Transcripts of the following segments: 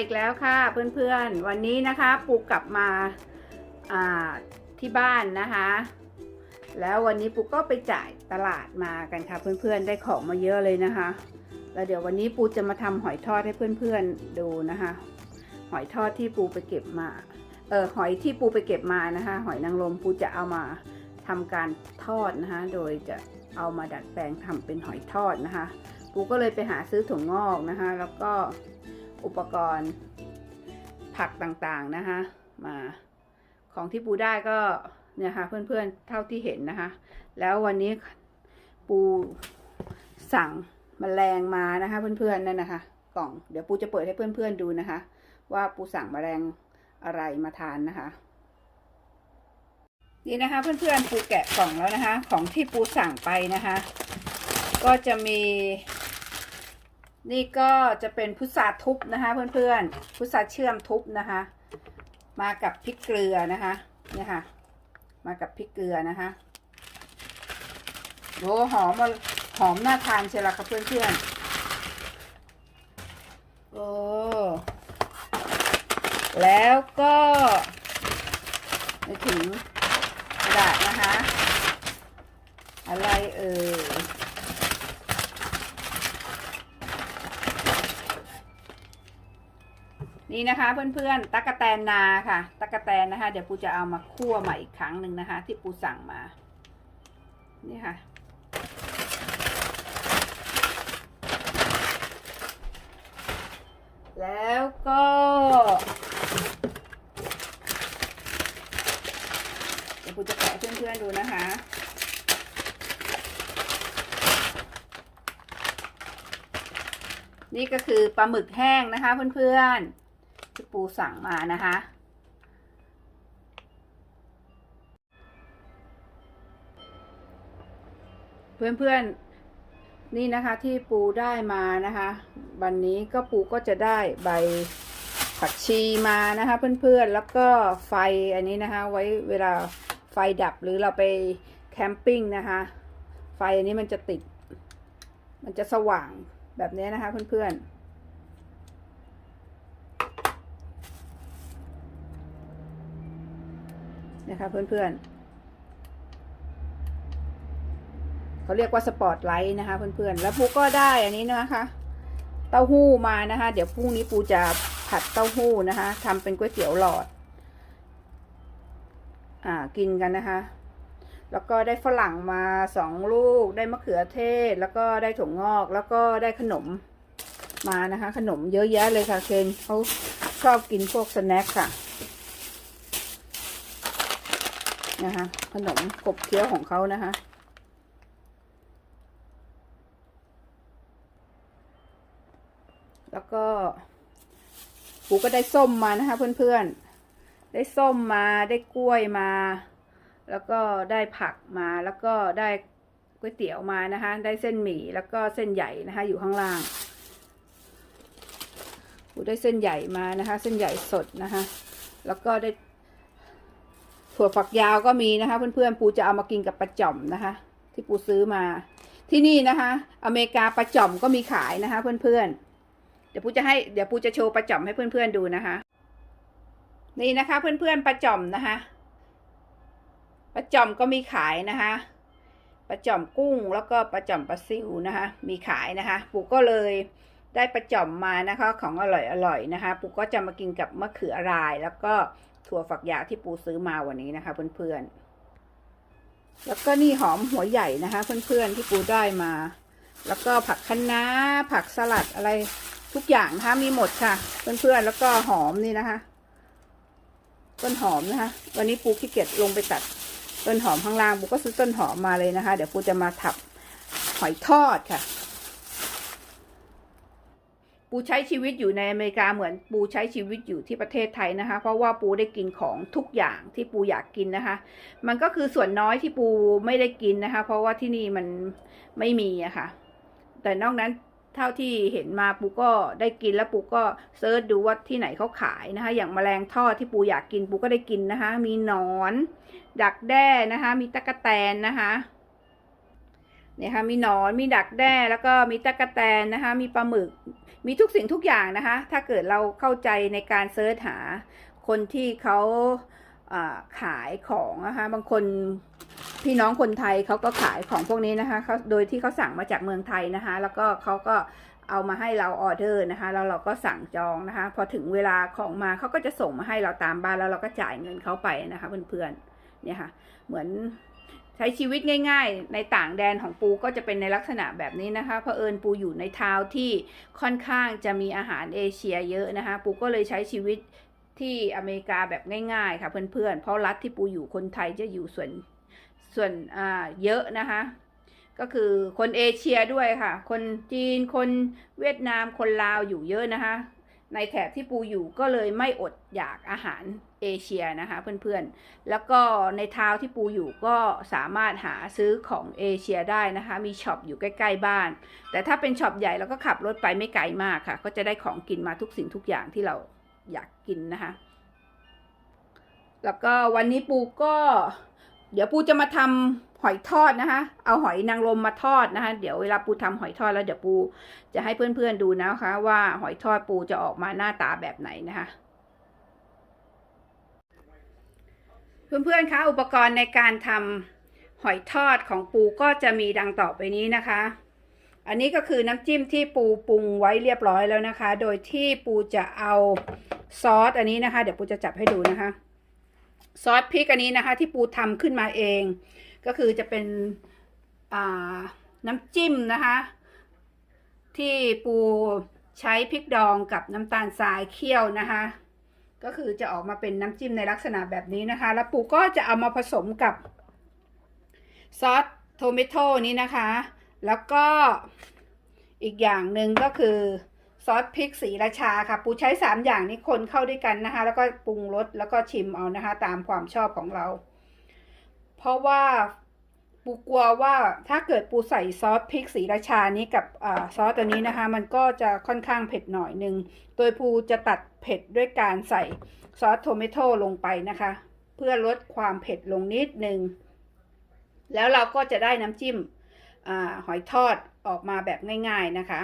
อีกแล้วค่ะเพื่อนๆ วันนี้นะคะปูกลับมาาที่บ้านนะคะ แล้ววันนี้ปูก็ไปจ่ายตลาดมากันค่ะ เพื่อนๆได้ของมาเยอะเลยนะคะ แล้วเดี๋ยววันนี้ปูจะมาทำหอยทอดให้เพื่อนๆดูนะคะ หอยทอดที่ปูไปเก็บมาเออหอยที่ปูไปเก็บมานะคะ หอยนางรมปูจะเอามาทำการทอดนะคะ โดยจะเอามาดัดแปลงทำเป็นหอยทอดนะคะ ปูก็เลยไปหาซื้อถั่วงอกนะคะ แล้วก็ อุปกรณ์ผักต่างๆนะคะมาของที่ปูได้ก็เนี่ยค่ะเพื่อนๆเท่าที่เห็นนะคะ แล้ววันนี้ปูสั่งมแมลงมานะคะเพื่อนๆนั่นนะคะ กล่องเดี๋ยวปูจะเปิดให้เพื่อนๆดูนะคะ ว่าปูสั่งมแมลงอะไรมาทานนะคะ นี่นะคะเพื่อนๆปูแกะกล่องแล้วนะคะ ของที่ปูสั่งไปนะคะ ก็จะมี นี่ก็จะเป็นพุทราทุบนะคะ เพื่อนๆ พุทราเชื่อมทุบนะคะ มากับพริกเกลือนะคะเนี่ยค่ะ มากับพริกเกลือนะคะโหหอมมาหอมน่าทานเชียวละค่ะเพื่อนๆ โอ้ แล้วก็ไปถึงกระดาษนะคะ อะไรเอ่ย นี่นะคะเพื่อนๆตั๊กแตนนาค่ะตั๊กแตนนะคะ เดี๋ยวปูจะเอามาคั่วใหม่อีกครั้งหนึ่งนะคะ ที่ปูสั่งมา นี่ค่ะ แล้วก็เดี๋ยวปูจะแกะเพื่อนๆดูนะคะนี่ก็คือปลาหมึกแห้งนะคะเพื่อนๆ ที่ปูสั่งมานะคะ เพื่อนๆ นี่นะคะที่ปูได้มานะคะ วันนี้ก็ปูก็จะได้ใบผักชีมานะคะเพื่อนๆ แล้วก็ไฟอันนี้นะคะ ไว้เวลาไฟดับหรือเราไปแคมปิ้งนะคะ ไฟอันนี้มันจะติด มันจะสว่างแบบนี้นะคะเพื่อนๆ นะคะเพื่อนๆเขาเรียกว่าสปอตไลท์นะคะเพื่อนๆ แล้วปูก็ได้อันนี้นะคะ เต้าหู้มานะคะ เดี๋ยวพรุ่งนี้ปูจะผัดเต้าหู้นะคะทำเป็นก๋วยเตี๋ยวหลอด อ่ากินกันนะคะ แล้วก็ได้ฝรั่งมาสองลูก ได้มะเขือเทศ แล้วก็ได้ถั่วงอก แล้วก็ได้ขนมมานะคะ ขนมเยอะแยะเลยค่ะเคนเขาชอบกินพวกสแน็คค่ะ นะคะ ขนมกบเคี้ยวของเขานะคะ แล้วก็ปูก็ได้ส้มมานะคะเพื่อนๆ ได้ส้มมาได้กล้วยมา แล้วก็ได้ผักมาแล้วก็ได้ก๋วยเตี๋ยวมานะคะ ได้เส้นหมี่แล้วก็เส้นใหญ่นะคะ อยู่ข้างล่างปูได้เส้นใหญ่มานะคะ เส้นใหญ่สดนะคะ แล้วก็ได้ ถั่วฝักยาวก็มีนะคะ เพื่อนๆปูจะเอามากินกับปลาจ่อมนะคะ ที่ปูซื้อมา ที่นี่นะคะ อเมริกาปลาจ่อมก็มีขายนะคะ เพื่อนๆ เดี๋ยวปูจะให้เดี๋ยวปูจะโชว์ปลาจ่อมให้เพื่อนๆดูนะคะ นี่นะคะ เพื่อนๆปลาจ่อมนะคะปลาจ่อมก็มีขายนะคะปลาจ่อมกุ้งแล้วก็ปลาจ่อมปลาซิวนะคะ มีขายนะคะ ปูก็เลยได้ปลาจ่อมมานะคะ ของอร่อยอร่อยนะคะ ปูก็จะมากินกับมะเขือรายแล้วก็ ถั่วฝักยาวที่ปูซื้อมาวันนี้นะคะ เพื่อนๆ แล้วก็นี่หอมหัวใหญ่นะคะ เพื่อนๆที่ปูได้มา แล้วก็ผักคะน้าผักสลัดอะไรทุกอย่างนะคะมีหมดค่ะ เพื่อนๆ แล้วก็หอมนี่นะคะ ต้นหอมนะคะ วันนี้ปูขี้เกียจลงไปตัดต้นหอมข้างล่างปูก็ซื้อต้นหอมมาเลยนะคะ เดี๋ยวปูจะมาถับหอยทอดค่ะ ปูใช้ชีวิตอยู่ในอเมริกาเหมือนปูใช้ชีวิตอยู่ที่ประเทศไทยนะคะ เพราะว่าปูได้กินของทุกอย่างที่ปูอยากกินนะคะ มันก็คือส่วนน้อยที่ปูไม่ได้กินนะคะ เพราะว่าที่นี่มันไม่มีอะค่ะ แต่นอกนั้นเท่าที่เห็นมาปูก็ได้กินแล้วปูก็เซิร์ชดูว่าที่ไหนเขาขายนะคะ อย่างแมลงทอดที่ปูอยากกินปูก็ได้กินนะคะ มีหนอน ดักแด้นะคะ มีตะกะแตนนะคะ นี่ยค่ะมีหนอนมีดักแด้แล้วก็มีตะกะแตนนะคะมีปลาหมึก มีทุกสิ่งทุกอย่างนะคะ ถ้าเกิดเราเข้าใจในการเซิร์ชหาคนที่เขาขายของนะคะบางคนพี่น้องคนไทยเขาก็ขายของพวกนี้นะคะเขาโดยที่เขาสั่งมาจากเมืองไทยนะคะ แล้วก็เขาก็เอามาให้เราออเดอร์นะคะแล้วเราก็สั่งจองนะคะ พอถึงเวลาของมาเขาก็จะส่งมาให้เราตามบ้านแล้วเราก็จ่ายเงินเขาไปนะคะเพื่อนๆเนี่ยค่ะเหมือน ใช้ชีวิตง่ายๆ ในต่างแดนของปูก็จะเป็นในลักษณะแบบนี้นะคะเพอเอิญปูอยู่ในทาวที่ค่อนข้างจะมีอาหารเอเชียเยอะนะคะ ปูก็เลยใช้ชีวิตที่อเมริกาแบบง่ายๆ ค่ะเพื่อนๆ เพราะรัฐที่ปูอยู่คนไทยจะอยู่ส่วนส่วนอ่าเยอะนะคะ ก็คือคนเอเชียด้วยค่ะ คนจีนคนเวียดนามคนลาวอยู่เยอะนะคะ ในแถบที่ปูอยู่ก็เลยไม่อดอยากอาหารเอเชียนะคะเพื่อนๆ แล้วก็ในทาวที่ปูอยู่ก็สามารถหาซื้อของเอเชียได้นะคะ มีช็อปอยู่ใกล้ ๆ บ้าน แต่ถ้าเป็นช็อปใหญ่เราก็ขับรถไปไม่ไกลมากค่ะ ก็จะได้ของกินมาทุกสิ่งทุกอย่างที่เราอยากกินนะคะ แล้วก็วันนี้ปูก็ เดี๋ยวปูจะมาทำ หอยทอดนะคะ เอาหอยนางรมมาทอดนะคะ เดี๋ยวเวลาปูทำหอยทอดแล้วเดี๋ยวปูจะให้เพื่อนๆดูนะคะ ว่าหอยทอดปูจะออกมาหน้าตาแบบไหนนะคะ เพื่อนๆคะอุปกรณ์ในการทำหอยทอดของปูก็จะมีดังต่อไปนี้นะคะ อันนี้ก็คือน้ำจิ้มที่ปูปรุงไว้เรียบร้อยแล้วนะคะ โดยที่ปูจะเอาซอสอันนี้นะคะ เดี๋ยวปูจะจับให้ดูนะคะ ซอสพริกอันนี้นะคะ ที่ปูทำขึ้นมาเอง ก็คือจะเป็นน้ำจิ้มนะคะ ที่ปูใช้พริกดองกับน้ำตาลทรายเคี่ยวนะคะ ก็คือจะออกมาเป็นน้ำจิ้มในลักษณะแบบนี้นะคะ แล้วปูก็จะเอามาผสมกับซอสโทเมโตนี้นะคะ แล้วก็อีกอย่างหนึ่งก็คือซอสพริกสีราชาค่ะปูใช้สามอย่างนี้คนเข้าด้วยกันนะคะ แล้วก็ปรุงรสแล้วก็ชิมเอานะคะ ตามความชอบของเรา ราะว่าปูกลัวว่าถ้าเกิดปูใส่ซอสพริกสีราชานี้กับอซอสตัวนี้นะคะ มันก็จะค่อนข้างเผ็ดหน่อยหนึ่ง โดยปูจะตัดเผ็ดด้วยการใส่ซอสโทเมโตลงไปนะคะ เพื่อลดความเผ็ดลงนิดหนึ่ง แล้วเราก็จะได้น้ำจิ้มอหอยทอดออกมาแบบง่าย ๆนะคะ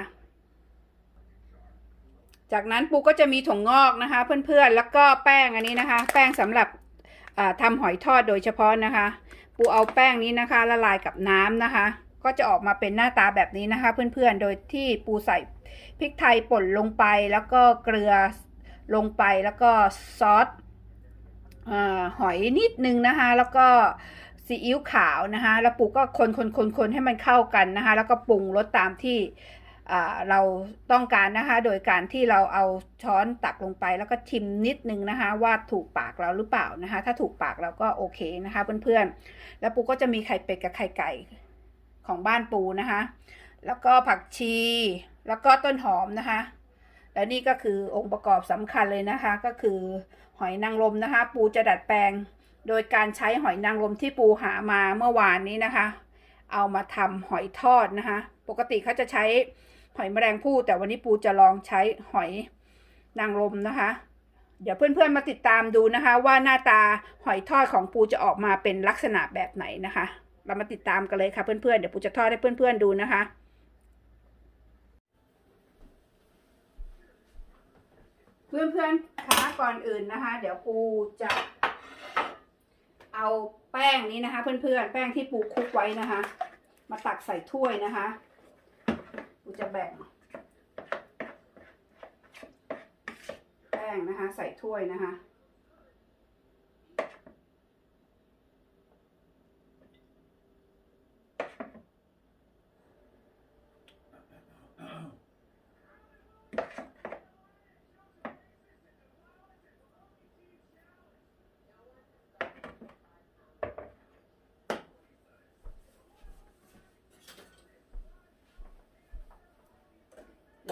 จากนั้นปูก็จะมีถั่วงอกนะคะ เพื่อนๆ แล้วก็แป้งอันนี้นะคะ แป้งสำหรับทำหอยทอดโดยเฉพาะนะคะ ปูเอาแป้งนี้นะคะ ละลายกับน้ำนะคะ ก็จะออกมาเป็นหน้าตาแบบนี้นะคะ เพื่อนๆ โดยที่ปูใส่พริกไทยป่นลงไปแล้วก็เกลือลงไปแล้วก็ซอสอหอยนิดนึงนะคะ แล้วก็ซีอิ๊วขาวนะคะ แล้วปูก็คนคนคนคนให้มันเข้ากันนะคะ แล้วก็ปรุงรสตามที่ เราต้องการนะคะ โดยการที่เราเอาช้อนตักลงไป แล้วก็ชิมนิดนึงนะคะ ว่าถูกปากเราหรือเปล่านะคะ ถ้าถูกปากเราก็โอเคนะคะเพื่อนๆ แล้วปูก็จะมีไข่เป็ดกับไข่ไก่ของบ้านปูนะคะ แล้วก็ผักชี แล้วก็ต้นหอมนะคะ และนี่ก็คือองค์ประกอบสำคัญเลยนะคะ ก็คือหอยนางรมนะคะ ปูจะดัดแปลง โดยการใช้หอยนางรมที่ปูหามาเมื่อวานนี้นะคะ เอามาทำหอยทอดนะคะ ปกติเขาจะใช้ หอยแมลงภู่แต่วันนี้ปูจะลองใช้หอยนางรมนะคะ เดี๋ยวเพื่อนๆมาติดตามดูนะคะ ว่าหน้าตาหอยทอดของปูจะออกมาเป็นลักษณะแบบไหนนะคะ เรามาติดตามกันเลยค่ะเพื่อนๆเดี๋ยวปูจะทอดให้เพื่อนๆดูนะคะเพื่อนๆคะก่อนอื่นนะคะ เดี๋ยวปูจะ เอาแป้งนี้นะคะ เพื่อนๆแป้งที่ปูคลุกไว้นะคะ มาตักใส่ถ้วยนะคะ กูจะแบ่งแป้งนะคะ ใส่ถ้วยนะคะ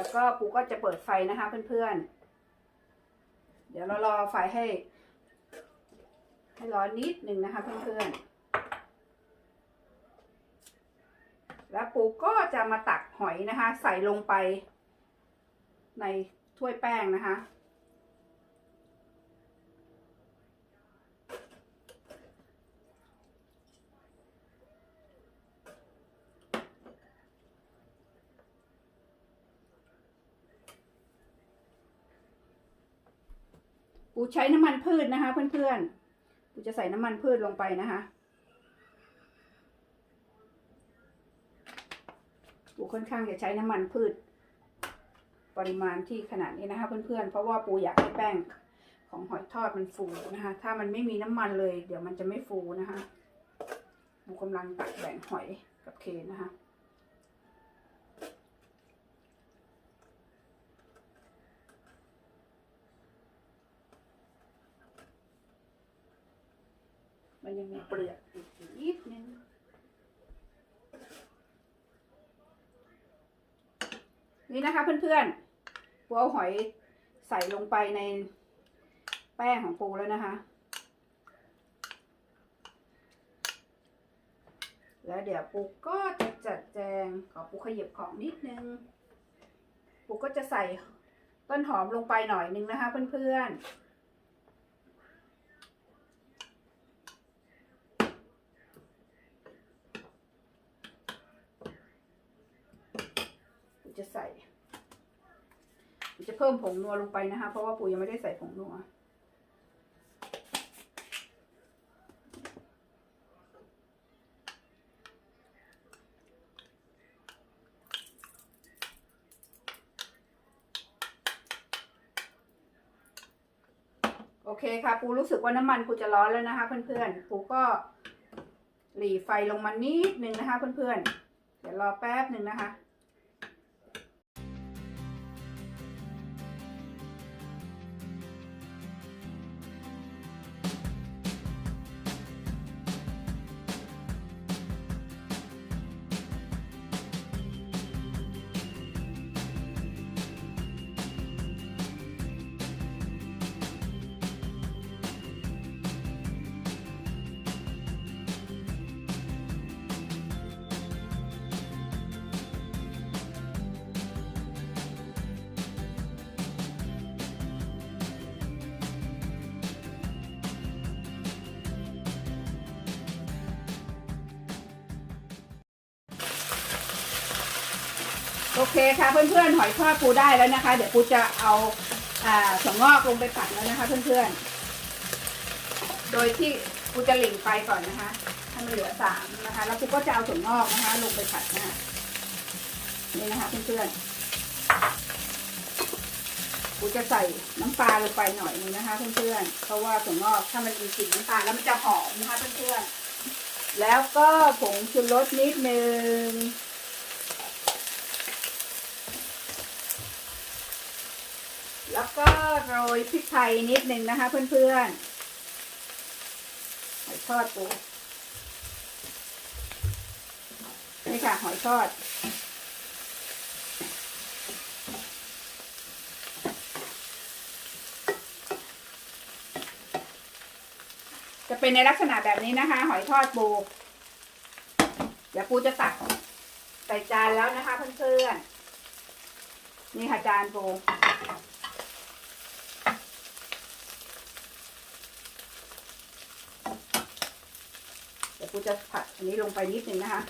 แล้วก็ปูก็จะเปิดไฟนะคะเพื่อนๆ เดี๋ยวเรารอไฟให้ ให้ร้อนนิดหนึ่งนะคะเพื่อนๆ แล้วปูก็จะมาตักหอยนะคะ ใส่ลงไปในถ้วยแป้งนะคะ ใช้น้ำมันพืชนะคะ เพื่อนๆปูจะใส่น้ำมันพืชลงไปนะคะปูค่อนข้างจะใช้น้ำมันพืช ปริมาณที่ขนาดนี้นะคะ เพื่อนๆ เพราะว่าปูอยากให้แป้งของหอยทอดมันฟูนะคะ ถ้ามันไม่มีน้ำมันเลย เดี๋ยวมันจะไม่ฟูนะคะปูกำลังตักแบ่งหอยกับเคนนะคะ มันยังมีเปลือกอีกนิดนึงนี่นะคะเพื่อนๆปูเอาหอยใส่ลงไปในแป้งของปูแล้วนะคะ แล้วเดี๋ยวปูก็จะจัดแจงขอปูขยับของนิดนึง ปูก็จะใส่ต้นหอมลงไปหน่อยนึงนะคะเพื่อนๆ จะใส่จะเพิ่มผงนัวลงไปนะคะ เพราะว่าปูยังไม่ได้ใส่ผงนัวโอเคค่ะ ปูรู้สึกว่าน้ำมันปูจะร้อนแล้วนะคะ เพื่อนๆปูก็หลีไฟลงมานิดนึงนะคะ เพื่อนๆเดี๋ยวรอแป๊บหนึ่งนะคะ โอเคค่ะเพื่อนๆหอยทอดปูได้แล้วนะคะ เดี๋ยวปูจะเอาอ่าถั่วงอกลงไปผัดแล้วนะคะ เพื่อนๆ โดยที่ปูจะหลิ่งไฟก่อนนะคะให้มันเหลือสามนะคะ แล้วปูก็จะเอาถั่วงอกนะคะ ลงไปผัดนะคะนี่นะคะเพื่อนๆปูจะใส่น้ำปลาลงไปหน่อยนึงนะคะเพื่อนๆเพราะว่าถั่วงอกถ้ามันมีกลิ่นน้ำตาแล้วมันจะหอมนะคะเพื่อนๆแล้วก็ผงชูรสนิดนึง แล้วก็โรยพริกไทยนิดนึงนะคะ เพื่อนๆหอยทอดปูนี่ค่ะหอยทอด จะเป็นในลักษณะแบบนี้นะคะ หอยทอดปูเดี๋ยวปูจะตักใส่จานแล้วนะคะเพื่อนๆนี่ค่ะจานปู เดี๋ยว กูจะผัดอันนี้ลงไปนิดนึงนะคะ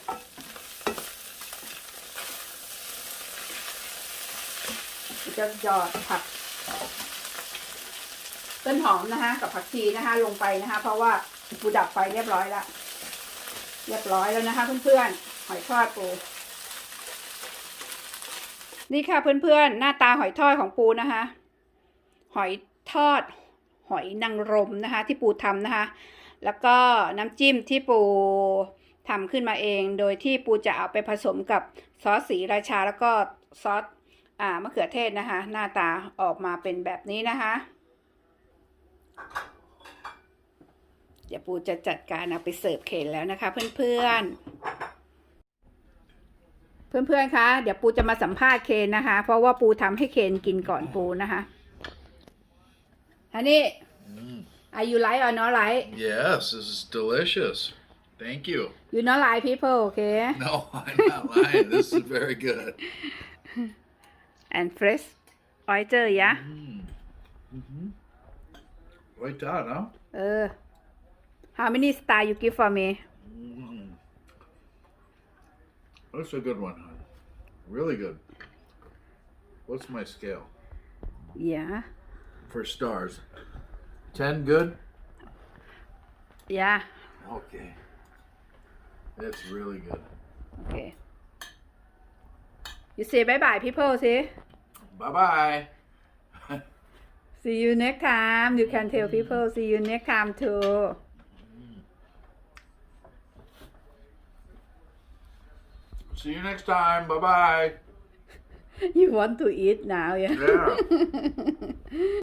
กูจะหยอดผักต้นหอมนะคะ กับผักชีนะคะ ลงไปนะคะ เพราะว่ากูดับไฟเรียบร้อยแล้วเรียบร้อยแล้วนะคะเพื่อนๆหอยทอดปูนี่ค่ะเพื่อนๆ หน้าตาหอยทอดของปูนะคะ หอยทอดหอยนางรมนะคะ ที่ปูทำนะคะ แล้วก็น้ำจิ้มที่ปูทำขึ้นมาเอง โดยที่ปูจะเอาไปผสมกับซอสสีราชาแล้วก็ซอสอ่ามะเขือเทศนะคะ หน้าตาออกมาเป็นแบบนี้นะคะ เดี๋ยวปูจะจัดการเอาไปเสิร์ฟเคนแล้วนะคะ เพื่อนๆเพื่อนๆ คะ เดี๋ยวปูจะมาสัมภาษณ์เคนนะคะ เพราะว่าปูทำให้เคนกินก่อนปูนะคะอันนี้ Are you like or not like? Yes, this is delicious. Thank you. You not like people, okay? No, I'm not lying. this is very good. And fresh oyster, yeah? Mm. hmm Like that, huh? Uh, how many star you give for me? Mm. That's a good one, hon. Really good. What's my scale Yeah. for stars? 10 good? yeah Okay. That's really good. okay you say bye bye people สิ Bye bye. see you next time you can tell people see you next time too mm. See you next time. Bye bye. you want to eat now yeah Yeah.